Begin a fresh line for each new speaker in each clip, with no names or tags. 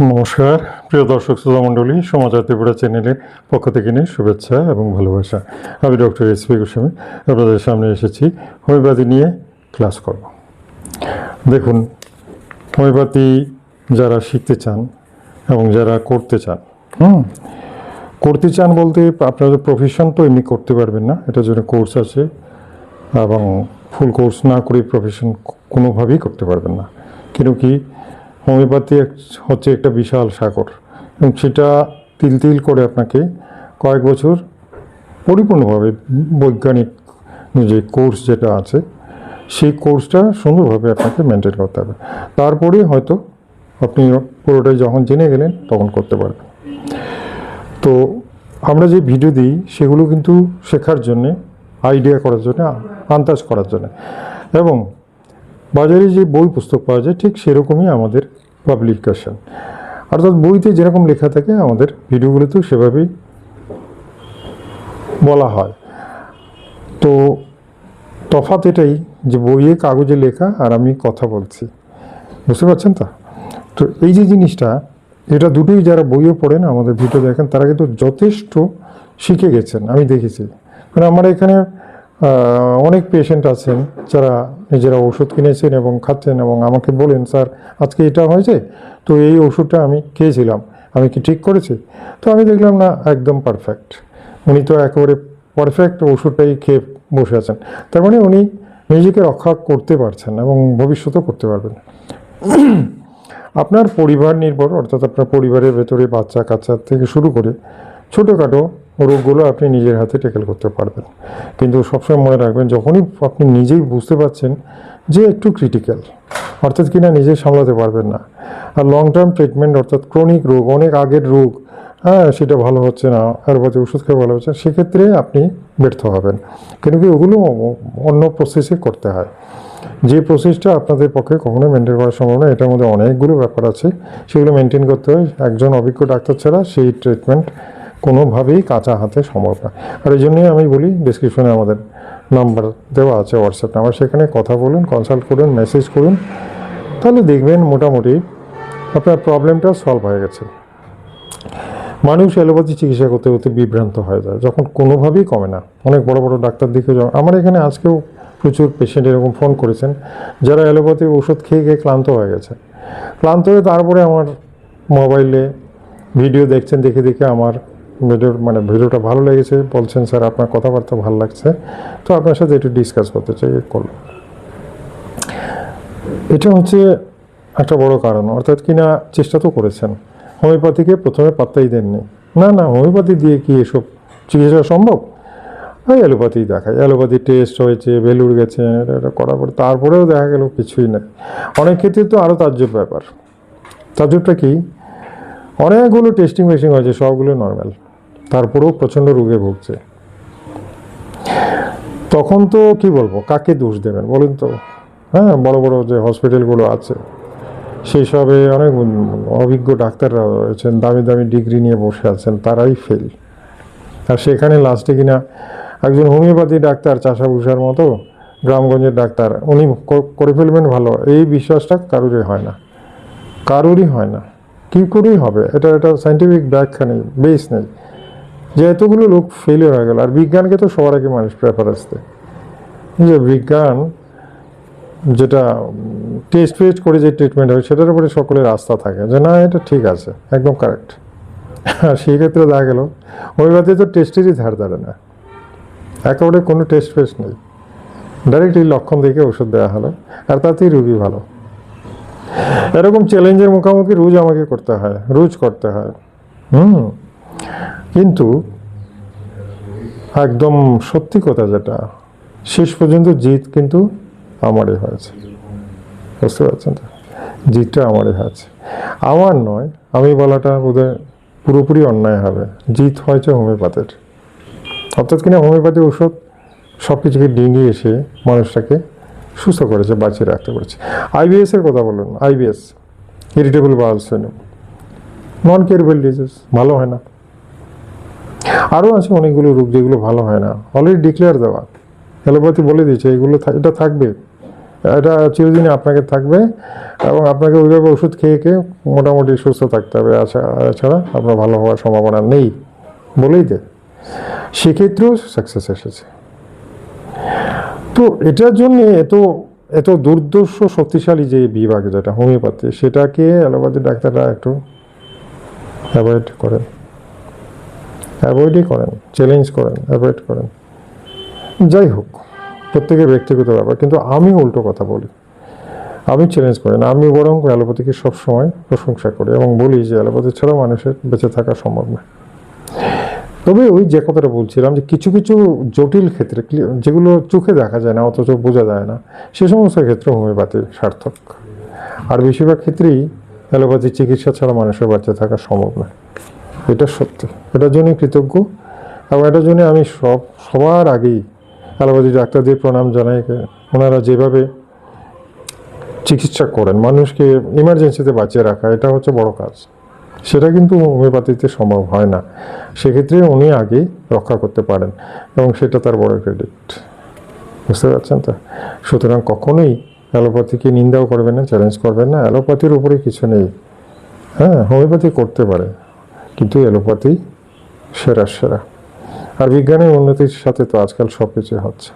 নমস্কার, প্রিয় দর্শক শ্রোতা মণ্ডলী সমাচার ত্রিপুরা চ্যানেলের পক্ষ থেকে নিয়ে শুভেচ্ছা এবং ভালোবাসা। আমি ডক্টর এস পি গোস্বামী, আপনাদের সামনে এসেছি হোমিওপ্যাথি নিয়ে ক্লাস করব। দেখুন হোমিওপ্যাথি যারা শিখতে চান এবং যারা করতে চান, হুম, করতে চান বলতে আপনাদের প্রফেশন তো এমনি করতে পারবেন না, এটার জন্য কোর্স আছে এবং ফুল কোর্স না করে প্রফেশন কোনোভাবেই করতে পারবেন না। কিন্তু কি হোমিওপ্যাথি হচ্ছে একটা বিশাল সাগর। এবং সেটা তিল তিল করে আপনাকে কয়েক বছর পরিপূর্ণভাবে বৈজ্ঞানিক যে কোর্স যেটা আছে, সেই কোর্সটা সুন্দরভাবে আপনাকে মেনটেন করতে হবে। তারপরে হয়তো আপনি পুরোটাই যখন জেনে গেলেন তখন করতে পারবেন। তো আমরা যে ভিডিও দিই, সেগুলো কিন্তু শেখার জন্যে আইডিয়া করার জন্য, আন্দাজ করার জন্য। এবং বাজারে যে বই পুস্তক পাওয়া যায়, ঠিক সেরকমই আমাদের পাবলিকেশন অর্থাৎ বইতে যেরকম লেখা থাকে, আমাদের ভিডিওগুলোতেও সেভাবেই বলা হয়। তো তফাৎ এটাই যে বইয়ে কাগজে লেখা আর আমি কথা বলছি। বুঝতে পারছেন তো? তো এই যে জিনিসটা, এটা দুটোই যারা বইও পড়েন, আমাদের ভিডিও দেখেন, তারা কিন্তু যথেষ্ট শিখে গেছেন। আমি দেখেছি। কারণ আমার এখানে অনেক পেশেন্ট আছেন যারা নিজেরা ওষুধ কিনেছেন এবং খাচ্ছেন এবং আমাকে বলেন, স্যার, আজকে এটা হয়েছে, তো এই ওষুধটা আমি খেয়েছিলাম, আমি কি ঠিক করেছি? তো আমি দেখলাম, না, একদম পারফেক্ট উনি তো একেবারে পারফেক্ট ওষুধটাই খেয়ে বসে আছেন। তার মানে উনি নিজেকে রক্ষা করতে পারছেন এবং ভবিষ্যতেও করতে পারবেন। আপনার পরিবার নির্ভর, অর্থাৎ আপনার পরিবারের ভেতরে বাচ্চা কাচ্চা থেকে শুরু করে ছোটোখাটো রোগগুলো আপনি নিজের হাতে টেকেল করতে পারবেন। কিন্তু সবসময় মনে রাখবেন যখনই আপনি নিজেই বুঝতে পারছেন যে একটু ক্রিটিক্যাল অর্থাৎ কিনা নিজে সামলাতে পারবেন না। আর লং টার্ম ট্রিটমেন্ট অর্থাৎ ক্রনিক রোগ অনেক আগের রোগ হ্যাঁ সেটা ভালো হচ্ছে না অ্যালোপ্যাথি ওষুধ খেয়ে ভালো হচ্ছে না, সেক্ষেত্রে আপনি ব্যর্থ হবেন। কেন কি ওগুলো অন্য প্রসেসে করতে হয়। যে প্রসেসটা আপনাদের পক্ষে কখনো মেনটেন করা সম্ভব না এটার মধ্যে অনেকগুলো ব্যাপার আছে। সেগুলো মেনটেন করতে হয়। একজন অভিজ্ঞ ডাক্তার ছাড়া সেই ট্রিটমেন্ট কোনোভাবেই কাঁচা হাতে সম্ভব না। আর এই জন্যই আমি বলি ডিসক্রিপশনে আমাদের নাম্বার দেওয়া আছে হোয়াটসঅ্যাপ নাম্বার সেখানে কথা বলুন কনসাল্ট করুন মেসেজ করুন। তাহলে দেখবেন মোটামুটি আপনার প্রবলেমটা সলভ হয়ে গেছে। মানুষ অ্যালোপ্যাথি চিকিৎসা করতে করতে বিভ্রান্ত হয়ে যায়, যখন কোনোভাবেই কমে না। অনেক বড় বড় ডাক্তার দিকে যাওয়া আমার এখানে আজকেও প্রচুর পেশেন্ট এরকম ফোন করেছেন, যারা অ্যালোপ্যাথি ওষুধ খেয়ে খেয়ে ক্লান্ত হয়ে গেছে। ক্লান্ত হয়ে তারপরে আমার মোবাইলে ভিডিও দেখছেন, দেখে দেখে আমার ভিডিওর মানে ভিডিওটা ভালো লেগেছে, বলছেন, স্যার, আপনার কথাবার্তা ভালো লাগছে। তো আপনার সাথে একটু ডিসকাস করতে চাই করলাম। এটা হচ্ছে একটা বড় কারণ, অর্থাৎ কিনা চেষ্টা তো করেছেন। হোমিওপ্যাথিকে প্রথমে পাত্তাই দেননি। না না, হোমিওপ্যাথি দিয়ে কি এসব চিকিৎসা সম্ভব? ওই অ্যালোপ্যাথি দেখায়। অ্যালোপ্যাথি টেস্ট হয়েছে, ভেলুর গেছে, এটা করার পর তারপরেও দেখা গেল কিছুই নেই। অনেক ক্ষেত্রে তো আরও তাজ্জব ব্যাপার। তাজ্জবটা কি? অনেকগুলো টেস্টিং মেশিন হয়েছে, সবগুলো নর্মাল তারপরেও প্রচণ্ড রোগে ভুগছে। তখন তো কি বলব, কাকে দোষ দেবেন বলুন তো? হ্যাঁ বড় বড় যে হসপিটালগুলো আছে, সেই সবে অনেক অভিজ্ঞ ডাক্তাররা রয়েছেন, দামি দামি ডিগ্রি নিয়ে বসে আছেন, তারাই ফেল আর সেখানে লাস্টে কিনা একজন হোমিওপ্যাথি ডাক্তার, চাষাভূষার মতো গ্রামগঞ্জের ডাক্তার, উনি করে ফেলবেন ভালো, এই বিশ্বাসটা কারোরই হয় না। কারোরই হয় না। কী করেই হবে? এটা এটা সাইন্টিফিক ব্যাখ্যা নেই বেস নেই। যে এতগুলো লোক ফেলিয়ার হয়ে গেল। আর বিজ্ঞানকে তো সবার আগে মানুষ প্রেফারেন্স দেয় যে বিজ্ঞান যেটা টেস্ট ফেস্ট করে যে ট্রিটমেন্ট হয়, সেটার উপরে সকলের আস্থা থাকে যে না, এটা ঠিক আছে, একদম কারেক্ট আর সেই ক্ষেত্রে দেখা গেল হোমিওপ্যাথি তো টেস্টেরই ধার ধারে না। একেবারে কোনো টেস্ট ফেস্ট নেই। ডাইরেক্ট এই লক্ষণ দেখে ওষুধ দেওয়া হলো, আর তাতেই রুগী ভালো। এরকম চ্যালেঞ্জের মুখোমুখি রোজ আমাকে করতে হয়, রোজ করতে হয়। হুম। কিন্তু একদম সত্যি কথা যেটা, শেষ পর্যন্ত জিত কিন্তু আমারই হয়েছে। বুঝতে পারছেন তো? জিতটা আমারই হয়েছে। আমার নয়, আমি বলাটা বোধহয় পুরোপুরি অন্যায় হবে। জিত হয়েছে হোমিওপ্যাথের। অর্থাৎ কিনা হোমিওপ্যাথি ওষুধ সব কিছুকে ডিঙিয়ে এসে মানুষটাকে সুস্থ করেছে, বাঁচিয়ে রাখতে পেরেছে। আইবিএস এর কথা বলুন IBS irritable bowel non curable disease ভালো হয় না। আরও আছে অনেকগুলো রোগ যেগুলো ভালো হয় না। অলরেডি ডিক্লেয়ার দেওয়া। অ্যালোপ্যাথি বলে দিয়েছে, এগুলো এটা থাকবে। এটা চিরদিনই আপনাকে থাকবে এবং আপনাকে ওইভাবে ওষুধ খেয়ে খেয়ে মোটামুটি সুস্থ থাকতে হবে। এছাড়া আপনার ভালো হওয়ার সম্ভাবনা নেই বলেই দে। সেক্ষেত্রেও সাকসেস এসেছে। তো এটার জন্য এত এত দুর্দর্শ, শক্তিশালী যে বিভাগ যেটা, হোমিওপ্যাথি, সেটাকে অ্যালোপ্যাথি ডাক্তাররা একটু অ্যাভয়েড করেন। অ্যাভয়েডই করেন চ্যালেঞ্জ করেন অ্যাভয়েড করেন। যাই হোক, প্রত্যেকের ব্যক্তিগত ব্যাপার, কিন্তু আমি উল্টো কথা বলি। আমি চ্যালেঞ্জ করি না, আমি বরং অ্যালোপ্যাথিকে সবসময় প্রশংসা করি এবং বলি যে অ্যালোপ্যাথি ছাড়াও মানুষের বেঁচে থাকা সম্ভব না তবে ওই যে কথাটা বলছিলাম যে কিছু কিছু জটিল ক্ষেত্রে যেগুলো চোখে দেখা যায় না, অথচ বোঝা যায় না, সে সমস্ত ক্ষেত্রে হোমিওপ্যাথি সার্থক। আর বেশিরভাগ ক্ষেত্রেই অ্যালোপ্যাথি চিকিৎসা ছাড়া মানুষের বাচ্চা থাকা সম্ভব না এটা সত্যি। এটার জন্যই কৃতজ্ঞ। এবং এটার জন্য আমি সব, সবার আগেই অ্যালোপ্যাথি ডাক্তারদের প্রণাম জানাই। ওনারা যেভাবে চিকিৎসা করেন, মানুষকে ইমার্জেন্সিতে বাঁচিয়ে রাখা, এটা হচ্ছে বড় কাজ। সেটা কিন্তু হোমিওপ্যাথিতে সম্ভব হয় না। সেক্ষেত্রে উনি আগে রক্ষা করতে পারেন এবং সেটা তার বড় ক্রেডিট বুঝতে পারছেন তো? সুতরাং কখনোই অ্যালোপ্যাথিকে নিন্দাও করবেন না চ্যালেঞ্জ করবেন না। অ্যালোপ্যাথির উপরে কিছু নেই। হ্যাঁ হোমিওপ্যাথি করতে পারে। কিন্তু অ্যালোপ্যাথি সেরা সেরা। আর বিজ্ঞানের উন্নতির সাথে তো আজকাল সব কিছু হচ্ছে।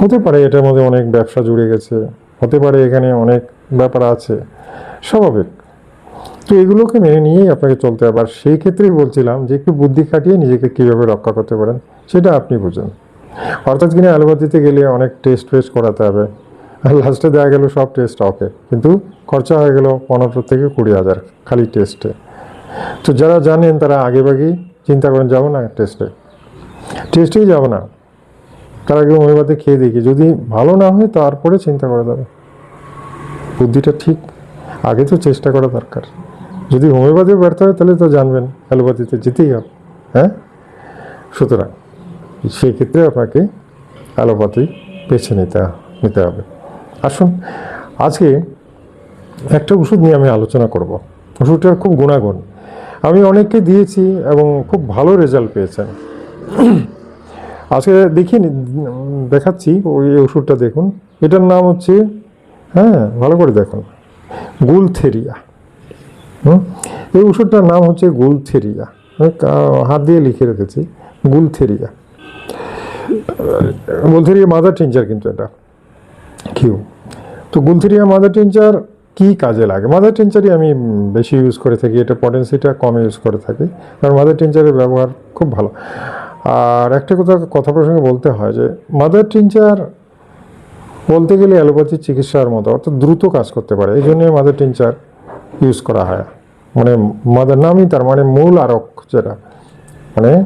হতে পারে এটার মধ্যে অনেক ব্যবসা জুড়ে গেছে, হতে পারে এখানে অনেক ব্যাপার আছে, স্বাভাবিক। তো এগুলোকে মেনে নিয়েই আপনাকে চলতে হবে। আর সেই ক্ষেত্রেই বলছিলাম যে একটু বুদ্ধি খাটিয়ে নিজেকে কীভাবে রক্ষা করতে পারেন, সেটা আপনি বুঝুন। অর্থাৎ কিনা অ্যালোপ্যাথিতে গেলে অনেক টেস্ট ফেস্ট করাতে হবে। আর লাস্টে দেওয়া গেল সব টেস্ট, ওকে। কিন্তু খরচা হয়ে গেল পনেরো থেকে কুড়ি হাজার খালি টেস্টে। তো যারা জানেন তারা আগেভাগেই চিন্তা করেন, যাব না টেস্টে টেস্টেই যাব না। তার আগে হোমিওপ্যাথি খেয়ে দেখি। যদি ভালো না হয় তারপরে চিন্তা করা যাবে। বুদ্ধিটা ঠিক। আগে তো চেষ্টা করা দরকার। যদি হোমিওপ্যাথি ব্যর্থ হয় তাহলে তো জানবেন, অ্যালোপ্যাথিতে যেতেই হবে। হ্যাঁ? সুতরাং সেক্ষেত্রে আপনাকে অ্যালোপ্যাথি বেছে নিতে নিতে হবে। আসুন, আজকে একটা ওষুধ নিয়ে আমি আলোচনা করব। ওষুধটার খুব গুণাগুণ। আমি অনেককে দিয়েছি এবং খুব ভালো রেজাল্ট পেয়েছেন। আজকে দেখি দেখাচ্ছি ওই ওষুধটা দেখুন। এটার নাম হচ্ছে হ্যাঁ ভালো করে দেখুন, গুলথেরিয়া। হুম? এই ওষুধটার নাম হচ্ছে গুলথেরিয়া। হাত দিয়ে লিখে রেখেছি, গুলথেরিয়া। গুলথেরিয়া মাদার টিঞ্চার কিন্তু এটা, কিউ। তো গুলথেরিয়া মাদার টিঞ্চার কি কাজে লাগে? মাদার টিঞ্চারই আমি বেশি ইউজ করে থাকি, এটা পটেন্সিটা কম ইউজ করে থাকি। কারণ মাদার টিঞ্চারের ব্যবহার খুব ভালো। আর একটা কথা কথা প্রসঙ্গে বলতে হয় যে মাদার টিঞ্চার বলতে গেলে অ্যালোপ্যাথি চিকিৎসার মতো, অর্থাৎ দ্রুত কাজ করতে পারে। এই জন্যই মাদার টিঞ্চার ইউজ করা হয়। মানে মাদার নামই তার মানে মূল আরক যেটা। মানে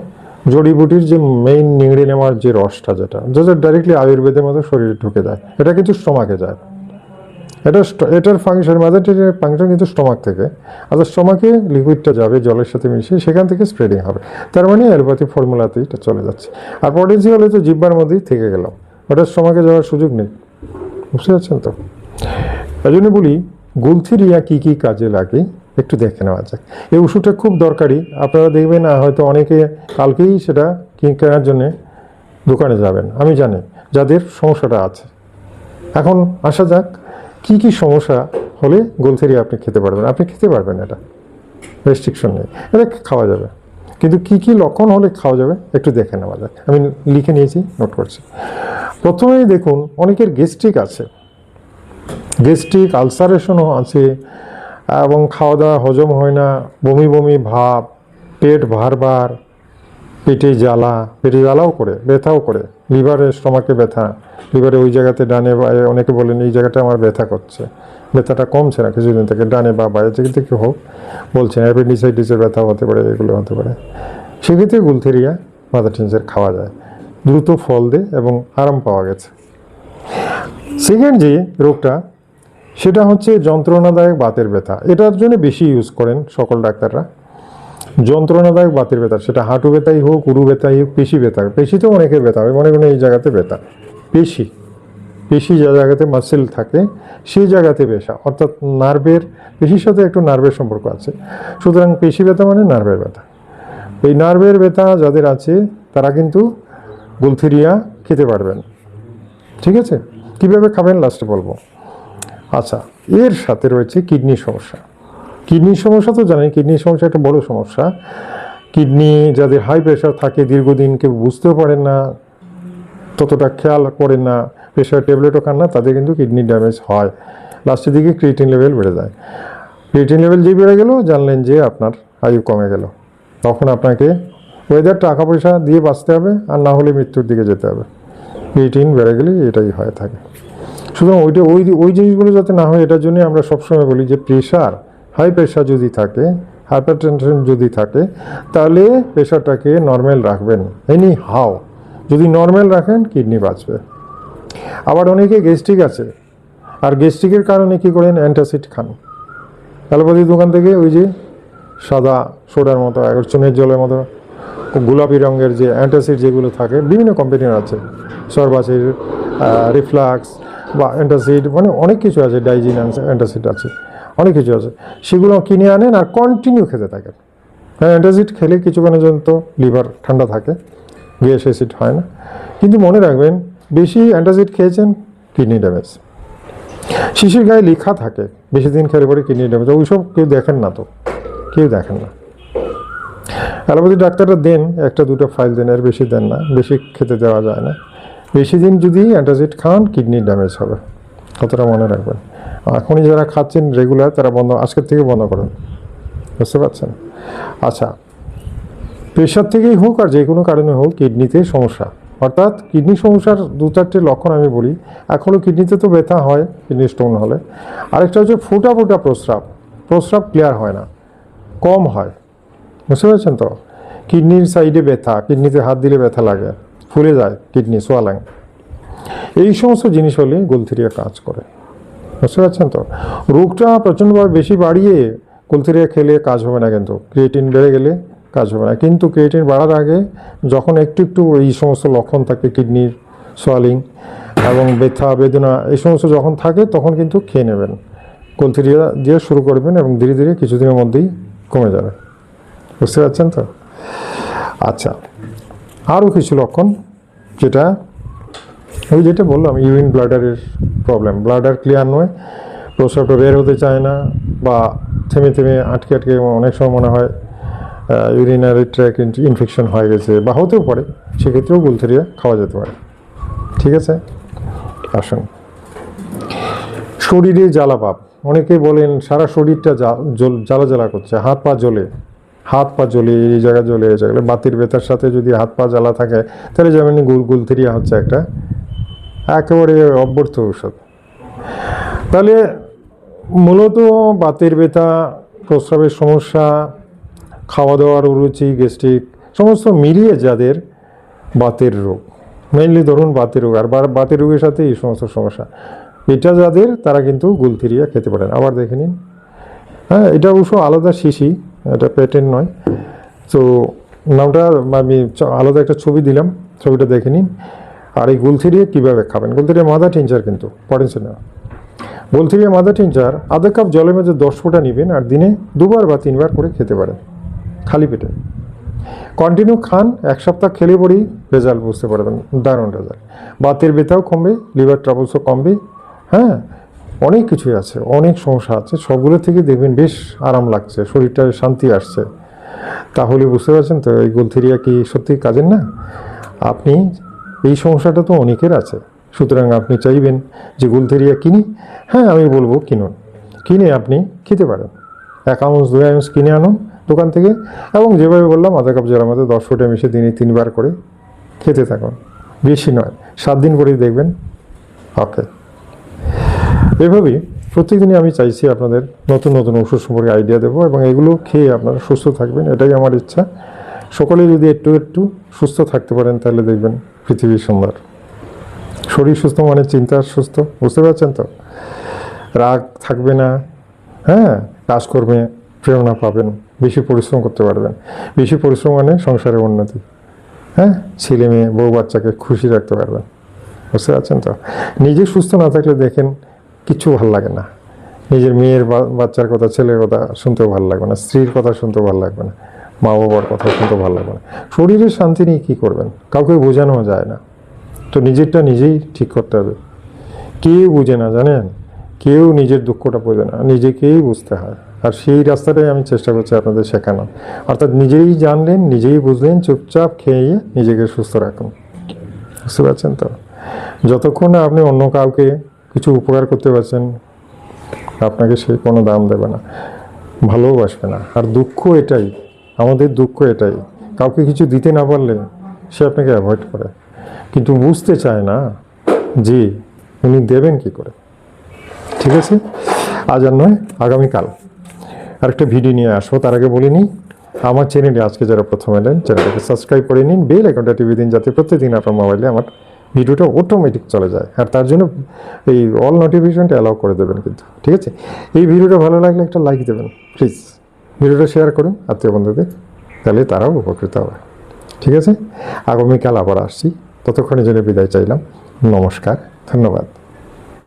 জড়িবুটির যে মেইন নিংড়ে নেওয়ার যে রসটা যেটা যেটা ডাইরেক্টলি আয়ুর্বেদের মতো শরীরে ঢুকে যায়। এটা কিন্তু স্টোমাকে যায়। এটা এটার ফাংশন মাদার টিনের ফাংশন কিন্তু স্টোমাক থেকে। আর স্টোমাকে লিকুইডটা যাবে, জলের সাথে মিশিয়ে সেখান থেকে স্প্রেডিং হবে। তার মানে অ্যালোপ্যাথি ফর্মুলাতেই এটা চলে যাচ্ছে। আর পটেন্সি হলে তো জিব্বার মধ্যেই থেকে গেল। ওটা স্টোমাকে যাওয়ার সুযোগ নেই। বুঝতে পারছেন তো? এই জন্য বলি গুলথিরিয়া কী কী কাজে লাগে? একটু দেখে নেওয়া যাক। এই ওষুধটা খুব দরকারি। আপনারা দেখবেন না হয়তো অনেকে কালকেই সেটা কেনার জন্যে দোকানে যাবেন। আমি জানি, যাদের সমস্যাটা আছে। এখন আসা যাক। কি কি সমস্যা হলে গোলথেরিয়া আপনি খেতে পারবেন? আপনি খেতে পারবেন এটা। রেস্ট্রিকশন নেই। এটা খাওয়া যাবে। কিন্তু কি কি লক্ষণ হলে খাওয়া যাবে একটু দেখে নেওয়া যাক। আমি লিখে নিয়েছি নোট করছি। প্রথমেই দেখুন, অনেকের গেস্ট্রিক আছে। গেস্ট্রিক আলসারেশনও আছে, এবং খাওয়া দাওয়া হজম হয় না, বমি বমি ভাব, পেট ভারবার পেটে জ্বালা, পেটে জ্বালাও করে, ব্যথাও করে। লিভারে স্টমাকে ব্যথা। লিভারে ওই জায়গাতে ডানে বায়ে, অনেকে বলেন এই জায়গাটা আমার ব্যথা করছে। ব্যথাটা কমছে না কিছুদিন থেকে, ডানে বা বায়ে যেখান থেকে হোক। বলছেন অ্যাপেন্ডিসাইটিসের ব্যথা হতে পারে, এগুলো হতে পারে। সেক্ষেত্রে গুলথেরিয়া, মাদার টিনসের খাওয়া যায়। দ্রুত ফল দেয় এবং আরাম পাওয়া গেছে। সেকেন্ড যে রোগটা, সেটা হচ্ছে যন্ত্রণাদায়ক বাতের ব্যথা। এটার জন্য বেশি ইউজ করেন সকল ডাক্তাররা। যন্ত্রণাদায়ক বাতের ব্যথা সেটা হাঁটু ব্যথাই হোক, উরু ব্যথাই হোক, পেশি ব্যথা পেশি তো অনেকের ব্যথা হয়, মনে করেন এই জায়গাতে ব্যথা পেশি পেশি যা জায়গাতে মাসেল থাকে সেই জায়গাতে ব্যথা অর্থাৎ নার্ভের পেশির সাথে একটু নার্ভের সম্পর্ক আছে। সুতরাং পেশি ব্যথা মানে নার্ভের ব্যথা এই নার্ভের ব্যথা যাদের আছে, তারা কিন্তু গুলথেরিয়া খেতে পারবেন। ঠিক আছে? কীভাবে খাবেন? লাস্টে বলব। আচ্ছা এর সাথে রয়েছে কিডনির সমস্যা। কিডনির সমস্যা তো জানেন, কিডনির সমস্যা একটা বড় সমস্যা। কিডনি যাদের হাই প্রেশার থাকে, দীর্ঘদিন কেউ বুঝতেও পারেন না, ততটা খেয়াল করেন না প্রেশার ট্যাবলেটও খান না, তাদের কিন্তু কিডনি ড্যামেজ হয়। লাস্টের দিকে ক্রিয়েটিন লেভেল বেড়ে যায়। ক্রিয়েটিন লেভেল যেই বেড়ে গেল, জানলেন যে আপনার আয়ু কমে গেল। তখন আপনাকে ওয়েদার টাকা পয়সা দিয়ে বাঁচতে হবে, আর না হলে মৃত্যুর দিকে যেতে হবে। ক্রিয়েটিন বেড়ে গেলে এটাই হয়ে থাকে। সুতরাং ওইটা, ওই ওই জিনিসগুলো যাতে না হয়, এটার জন্যই আমরা সবসময় বলি যে প্রেশার হাই প্রেশার যদি থাকে হাইপার টেনশন যদি থাকে, তাহলে প্রেশারটাকে নর্মাল রাখবেন। এনি হাও যদি নর্মাল রাখেন, কিডনি বাঁচবে। আবার অনেকে গ্যাস্ট্রিক আছে, আর গ্যাস্ট্রিকের কারণে কী করেন? অ্যান্টাসিড খান। অ্যালোপ্যাথির দোকান থেকে ওই যে সাদা সোডার মতো চুনের জলের মতো, গোলাপি রঙের যে অ্যান্টাসিড যেগুলো থাকে, বিভিন্ন কোম্পানির আছে। সরবাসির রিফ্লাক্স বা অ্যান্টাসিড মানে অনেক কিছু আছে, ডাইজিন অ্যান্টাসিড আছে। অনেক কিছু আছে। সেগুলো কিনে আনেন আর কন্টিনিউ খেতে থাকেন। হ্যাঁ অ্যান্টাসিড খেলে কিছুক্ষণের জন্য তো লিভার ঠান্ডা থাকে, গ্যাস অ্যাসিড হয় না। কিন্তু মনে রাখবেন, বেশি অ্যান্টাসিড খেয়েছেন কিডনি ড্যামেজ শিশির গায়ে লেখা থাকে, বেশি দিন খেলে পরে কিডনি ড্যামেজ ওইসব কেউ দেখেন না তো। কেউ দেখেন না। অ্যালোপ্যাথি ডাক্তাররা দেন, একটা, দুটো ফাইল দেন, এর বেশি দেন না। বেশি খেতে দেওয়া যায় না। বেশি দিন যদি অ্যান্টাসিড খান কিডনি ড্যামেজ হবে। কতটা মনে রাখবেন। এখনই যারা খাচ্ছেন রেগুলার তারা বন্ধ, আজকের থেকে বন্ধ করুন। বুঝতে পারছেন? আচ্ছা প্রেশার থেকেই হোক আর যে কোনো কারণে হোক কিডনিতে সমস্যা। অর্থাৎ কিডনি সমস্যার দু চারটে লক্ষণ আমি বলি। এখনও কিডনিতে তো ব্যথা হয় কিডনি স্টোন হলে। আরেকটা হচ্ছে ফোটা ফোটা প্রস্রাব। প্রস্রাব ক্লিয়ার হয় না, কম হয়। বুঝতে পারছেন তো? কিডনির সাইডে ব্যথা কিডনিতে হাত দিলে ব্যথা লাগে, ফুলে যায় কিডনি সোয়ালাং এই সমস্ত জিনিস হলে গোলথিরিয়া কাজ করে। বুঝতে পারছেন তো? রোগটা প্রচণ্ডভাবে বেশি বাড়িয়ে গোলথিরিয়া খেলে কাজ হবে না কিন্তু। ক্রিয়েটিন বেড়ে গেলে কাজ হবে না। কিন্তু ক্রিয়েটিন বাড়ার আগে যখন একটু একটু এই সমস্ত লক্ষণ থাকে, কিডনির সোয়ালিং এবং ব্যথা, বেদনা, এই সমস্ত যখন থাকে, তখন কিন্তু খেয়ে নেবেন। গোলথিরিয়া দিয়ে শুরু করবেন এবং ধীরে ধীরে কিছুদিনের মধ্যেই কমে যাবে। বুঝতে পারছেন তো? আচ্ছা আরও কিছু লক্ষণ যেটা ওই যেটা বললাম ইউরিন ব্লাডারের প্রবলেম ব্লাডার ক্লিয়ার নয় প্রস্রাবটা বের হতে চায় না বা থেমে থেমে আটকে আটকে অনেক সময় মনে হয় ইউরিনারি ট্র্যাক ইনফেকশন হয়ে গেছে বা হতেও পারে, সেক্ষেত্রেও গুলথেরিয়া খাওয়া যেতে পারে। ঠিক আছে? আসুন। শরীরে জ্বালা পাপ অনেকে বলেন সারা শরীরটা জ্বল- জ্বালা করছে, হাত পা জ্বলে। হাত পা জ্বলে, এই জায়গা জ্বলে, এই জায়গায়। বাতির বেতার সাথে যদি হাত পা জ্বালা থাকে, তাহলে যেমন গুল গুলথেরিয়া হচ্ছে একটা একেবারে অব্যর্থ ঔষধ। তাহলে মূলত বাতের ব্যথা, প্রস্রাবের সমস্যা খাওয়া দাওয়ার অরুচি, গ্যাস্ট্রিক, সমস্ত মিলিয়ে যাদের বাতের রোগ মেইনলি ধরুন বাতের রোগ, আর বাতের রোগের সাথে এই সমস্ত সমস্যা। এটা যাদের, তারা কিন্তু গুলথিরিয়া খেতে পারেন। আবার দেখে নিন। হ্যাঁ এটা অবশ্য আলাদা শিশি, এটা পেটেন্ট নয়। তো নামটা আমি আলাদা একটা ছবি দিলাম, ছবিটা দেখে নিন। আর এই গুলথিরিয়া কীভাবে খাবেন? গুলথিরিয়া মাদা টিনচার কিন্তু পড়েছে না গুলথিরিয়া মাদা টিনচার আধা কাপ জলের মধ্যে দশ ফোঁটা নেবেন আর দিনে দুবার বা তিনবার করে খেতে পারেন, খালি পেটে। কন্টিনিউ খান, এক সপ্তাহ খেলে পরেই রেজাল্ট বুঝতে পারবেন, দারুণ রেজাল্ট। বাতের ব্যথাও কমবে, লিভার ট্রাবলসও কমবে হ্যাঁ? অনেক কিছুই আছে, অনেক সমস্যা আছে, সবগুলো থেকে দেখবেন বেশ আরাম লাগছে, শরীরটা শান্তি আসছে। তাহলে বুঝতে পারছেন তো এই গোলথেরিয়া কি সত্যি কাজের না? আপনি এই সমস্যাটা তো অনেকের আছে। সুতরাং আপনি চাইবেন যে গুলথেরিয়া কিনি। হ্যাঁ আমি বলব কিনুন। কিনে আপনি খেতে পারেন। এক আউন্স, দুই আউন্স কিনে আনুন দোকান থেকে এবং যেভাবে বললাম, আধা কাপ জলের মধ্যে দশ ফুটে মিশে দিনে তিনবার করে খেতে থাকুন। বেশি নয়, সাত দিন করেই দেখবেন। ওকে। এভাবেই প্রত্যেকদিনই আমি চাইছি আপনাদের নতুন নতুন ওষুধ সম্পর্কে আইডিয়া দেবো এবং এগুলো খেয়ে আপনারা সুস্থ থাকবেন। এটাই আমার ইচ্ছা। সকলে যদি একটু একটু সুস্থ থাকতে পারেন, তাহলে দেখবেন পৃথিবী সুন্দর। শরীর সুস্থ মানে চিন্তা সুস্থ, বুঝতে পারছেন তো? রাগ থাকবে না হ্যাঁ? কাজকর্মে প্রেরণা পাবেন, বেশি পরিশ্রম করতে পারবেন। বেশি পরিশ্রম মানে সংসারের উন্নতি হ্যাঁ? ছেলে মেয়ে, বউ বাচ্চাকে খুশি রাখতে পারবেন, বুঝতে পারছেন তো? নিজে সুস্থ না থাকলে দেখেন কিচ্ছু ভালো লাগে না। নিজের মেয়ের বাচ্চার কথা, ছেলের কথা শুনতেও ভালো লাগবে না, স্ত্রীর কথা শুনতেও ভালো লাগবে না। মা বাবার কথা শুনতেও ভালো লাগবে না। শরীরের শান্তি নিয়ে কী করবেন? কাউকে বোঝানো যায় না। তো নিজেরটা নিজেই ঠিক করতে হবে। কেউ বুঝে না, জানেন? কেউ নিজের দুঃখটা বোঝে না। নিজেকেই বুঝতে হয়। আর সেই রাস্তাটাই আমি চেষ্টা করছি আপনাদের শেখানো অর্থাৎ নিজেই জানলেন, নিজেই বুঝলেন, চুপচাপ খেয়ে নিজেকে সুস্থ রাখুন। বুঝতে পারছেন তো? যতক্ষণ না আপনি অন্য কাউকে কিছু উপকার করতে পারছেন, আপনাকে সে কোনো দাম দেবে না। ভালোবাসবে না। আর দুঃখ এটাই আমাদের দুঃখ এটাই। কাউকে কিছু দিতে না পারলে সে আপনাকে অ্যাভয়েড করে। কিন্তু বুঝতে চায় না যে উনি দেবেন কি করে। ঠিক আছে? আজ আর নয়, আগামীকাল। আরেকটা ভিডিও নিয়ে আসব, তার আগে বলে বলিনি আমার চ্যানেলে আজকে যারা প্রথম এলেন চ্যানেলটাকে সাবস্ক্রাইব করে নিন, বেল অ্যাকাউন্টটা টিভি দিন, যাতে প্রত্যেকদিন আপনার মোবাইলে আমার ভিডিওটা অটোমেটিক চলে যায়। আর তার জন্য এই অল নোটিফিকেশনটা অ্যালাউ করে দেবেন কিন্তু। ঠিক আছে? এই ভিডিওটা ভালো লাগলে একটা লাইক দেবেন প্লিজ ভিডিওটা শেয়ার করুন, আত্মীয় বন্ধুদের, তাহলে তারাও উপকৃত হবে। ঠিক আছে? আগামীকাল আবার আসছি। ততক্ষণের জন্য বিদায় চাইলাম। নমস্কার, ধন্যবাদ।